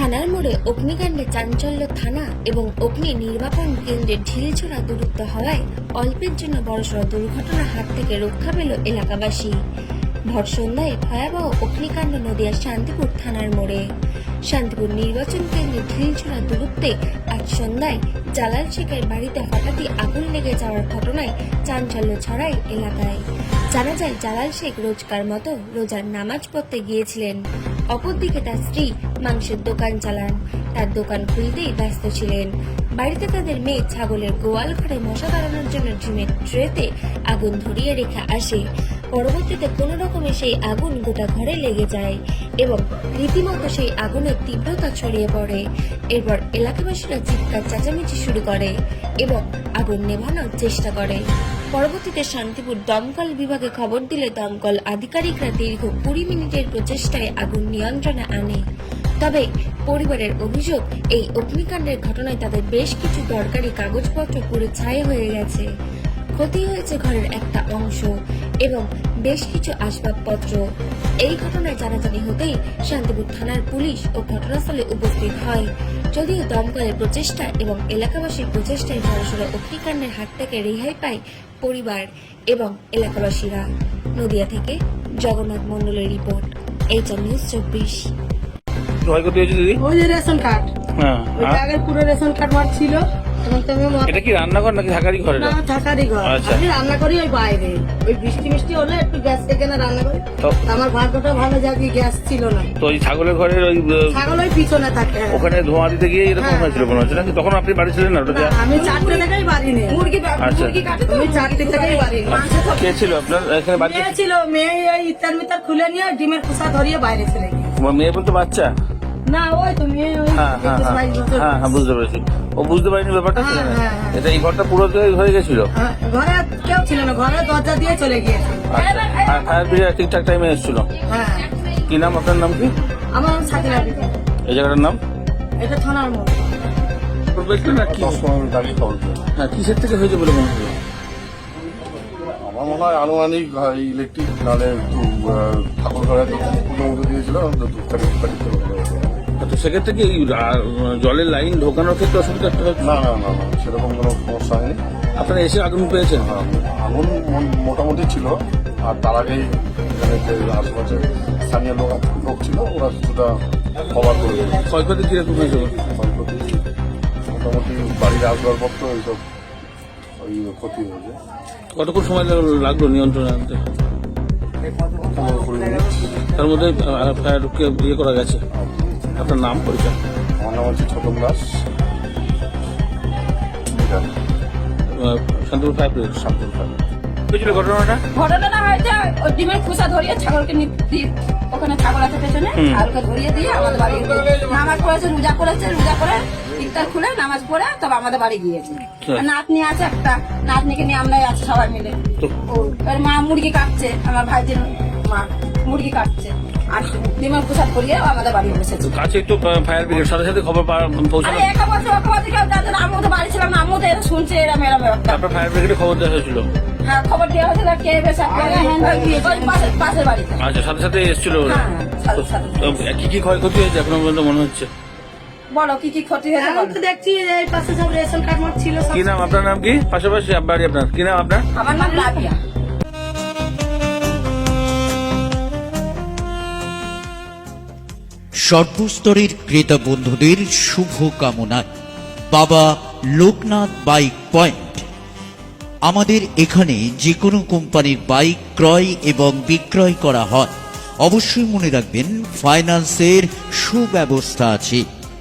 থানার মোড়ে অগ্নিকাণ্ডে চাঞ্চল্য থানা এবং অগ্নি নির্বাপন কেন্দ্রের ঢিলছোড়া দূরত্ব হওয়ায় অল্পের জন্য বড়সড় দুর্ঘটনার হাত থেকে রক্ষা পেল এলাকাবাসী। ভর সন্ধ্যায় ভয়াবহ অগ্নিকাণ্ড নদিয়ার শান্তিপুর থানার মোড়ে। শান্তিপুর নির্বাচন কেন্দ্রে ঢিলছোড়া দূরত্বে আজ সন্ধ্যায় জালাল শেখের বাড়িতে হঠাৎই আগুন লেগে যাওয়ার ঘটনায় চাঞ্চল্য ছড়ায় এলাকায়। জানা যায়, জালাল শেখ রোজকার মতো রোজার নামাজ পড়তে গিয়েছিলেন। অপরদিকে তার স্ত্রী মাংসের দোকান চালান। তার দোকান খুলতেই ব্যস্ত ছিলেন। বাড়িতে তাদের মেয়ে ছাগলের গোয়াল ঘরে মশা তাড়ানোর জন্য ডিমের ট্রেতে আগুন ধরিয়ে রেখে আসে। পরবর্তীতে কোনো রকমে সেই আগুন গোটা ঘরে লেগে যায় এবং রীতিমতো সেই আগুনের তীব্রতা ছড়িয়ে পড়ে। এরপর এলাকাবাসীরা চিৎকার, চেঁচামেচি শুরু করে এবং আগুন নেভানোর চেষ্টা করে। পরবর্তীতে শান্তিপুর দমকল বিভাগে খবর দিলে দমকল আধিকারিকরা দীর্ঘ কুড়ি মিনিটের প্রচেষ্টায় আগুন নিয়ন্ত্রণে আনে। তবে পরিবারের অভিযোগ, এই অগ্নিকাণ্ডের ঘটনায় তাদের বেশ কিছু দরকারি কাগজপত্র পুরো ছাই হয়ে গেছে। ক্ষতি হয়েছে ঘরের একটা অংশ। এবং বেশ কিছু আসবাবপত্র। এই ঘটনায় জানাজানি হতেই শান্তিপুর থানার পুলিশ ও ঘটনাস্থলে উপস্থিত হয়। যদিও দমকলের প্রচেষ্টা এবং এলাকাবাসীর প্রচেষ্টায় বড়সড় অগ্নিকাণ্ডের হাত থেকে রেহাই পায় পরিবার এবং এলাকাবাসীরা। নদিয়া থেকে জগন্নাথ মন্ডলের রিপোর্ট এইচ নিউজ চব্বিশ। ক্ষয়ক্ষতি হয়েছে দিদি? ওই যে রেশন কার্ড। হ্যাঁ ওই আর আগের পুরো রেশন কার্ড মার ছিল। এটা কি রান্নাঘর নাকি থাকারই ঘরে না থাকারই ঘর। আচ্ছা। আমি রান্না করি ওই বাইরে। ওই বৃষ্টি মিষ্টি হলে একটু গ্যাস থেকে না রান্না করি। আমার ভাগ্যটা ভালো যাকে গ্যাস ছিল না। তো ওই ছাগলের ঘরের ওই আহ, ছাগল ওই পিছনে থাকে ওখানে ধোঁয়া দিতে গিয়ে এরকম হ্যাঁ। হয়েছিল মনে হচ্ছে নাকি? তখন আপনি বাড়ি ছিলেন না ওটা আমি চারটে থেকেই বাড়ি নেই মুরগি আচ্ছা। আমি চারটে থেকেই বাড়ি কে ছিল আপনার? এখানে বাড়িতে মেয়ে ছিল মেয়ে ওই ইত্যার মিতার খুলে নিয়ে ডিমের খোসা ধরিয়ে বাইরে চলে তোমার মেয়ে বলতে বাচ্চা? না ওই তো মেয়ে ওই হ্যাঁ হ্যাঁ হ্যাঁ। হ্যাঁ হ্যাঁ বুঝতে পেরেছি। ও বুঝতে পারিনি ব্যাপারটা? হ্যাঁ, হ্যাঁ, হ্যাঁ। এটা এই ঘরটা পুরো হয়ে গেছিল? হ্যাঁ, ঘরে কেউ ছিল না ঘরে দরজা দিয়ে চলে গিয়েছে। আচ্ছা আর ফায়ার ব্রিগেড ঠিকঠাক টাইমে এসেছিল। হ্যাঁ। কি নাম আপনার নাম কি? আমার নাম বিবি। এই জায়গাটার নাম? এটা থানার মোড়। না কি? হ্যাঁ কিসের থেকে হয়েছে বলে মনে হলো আমার মনে হয় আনুমানিক ইলেকট্রিক নাহলে একটু আহ, ঠাকুর ঘরে দিয়েছিল। তো সেক্ষেত্রে কি জলের লাইন ঢোকানোর ক্ষেত্রে অসুবিধা হচ্ছে? না না না না সেরকম কোনো সমস্যা হয়নি। আপনারা এসে আগুন পেয়েছেন? আগুন মোটামুটি ছিল আর তার আগেই আশেপাশে স্থানীয় লোক লোক ছিল ওরা কিছুটা কভার করে দিয়েছে। ক্ষয়ক্ষতি কীরকম হয়েছে? ক্ষয়ক্ষতি মোটামুটি বাড়ির আসবাবপত্র এইসব ওই ক্ষতি হয়েছে। কতক্ষণ সময় লাগ- লাগল নিয়ন্ত্রণে আনতে? তার মধ্যে ফায়ারকে ইয়ে করা গেছে। আপনার নাম পরিচয়? আমার নাম হচ্ছে ছোটন দাস। শান্তিপুর ফায়ার ব্রিগেড শান্তির ফায়ার হয়েছিল ঘটনাটা? ঘটনাটা হয়েছে ওই ডিমের খোসা ধরিয়ে ছাগলকে ওখানে ছাগল আছে পেছনে হুম। ছাগলকে ধরিয়ে দিয়ে আমাদের বাড়ি নামাজ পড়েছে রোজা করেছে রোজা করে ইফতার খুলে নামাজ পড়ে তবে আমাদের বাড়ি গিয়েছে। আচ্ছা। নাতনি আছে একটা নাতনিকে নিয়ে আমরাই আছি সবাই মিলে। তো মা মুরগি কাটছে আমার ভাইজির মা মুরগি কাটছে। আর ডিমের খোসা করিয়ে আমাদের বাড়ি বসেছে। কাছে একটু ফায়ার ব্রিগেড সাথে সাথে খবর পৌঁছানো। একা বছর একা বছর কেউ যাদের আমি তো বাড়ি ছিলাম না আমিও তো এটা শুনছি এরম এরম তারপর ফায়ার ব্রিগেডে খবর দেওয়া হয়েছিল? হ্যাঁ খবর দেওয়া হয়েছিল কে বেশ পাশের বাড়িতে। আচ্ছা সাথে সাথে এসেছিল ওরা। হ্যাঁ, সাথে সাথে। তো, কি কি ক্ষয়ক্ষতি হয়েছে এখনও পর্যন্ত মনে হচ্ছে? বলো কি কি ক্ষতি হয়েছে এখন বলো। তো দেখছি যে এই পাশে সব রেশন কার্ড মার ছিল সব কি নাম আপনার নাম কি? পাশাপাশি বাড়ি আপনার কি নাম আপনার? আমার নাম রাবিয়া। সর্বস্তরের ক্রেতা বন্ধুদের শুভ কামনায় বাবা লোকনাথ বাইক পয়েন্ট। আমাদের এখানে যে কোনো কোম্পানির বাইক ক্রয় এবং বিক্রয় করা হয়। অবশ্যই মনে রাখবেন ফাইন্যান্সের সুব্যবস্থা আছে।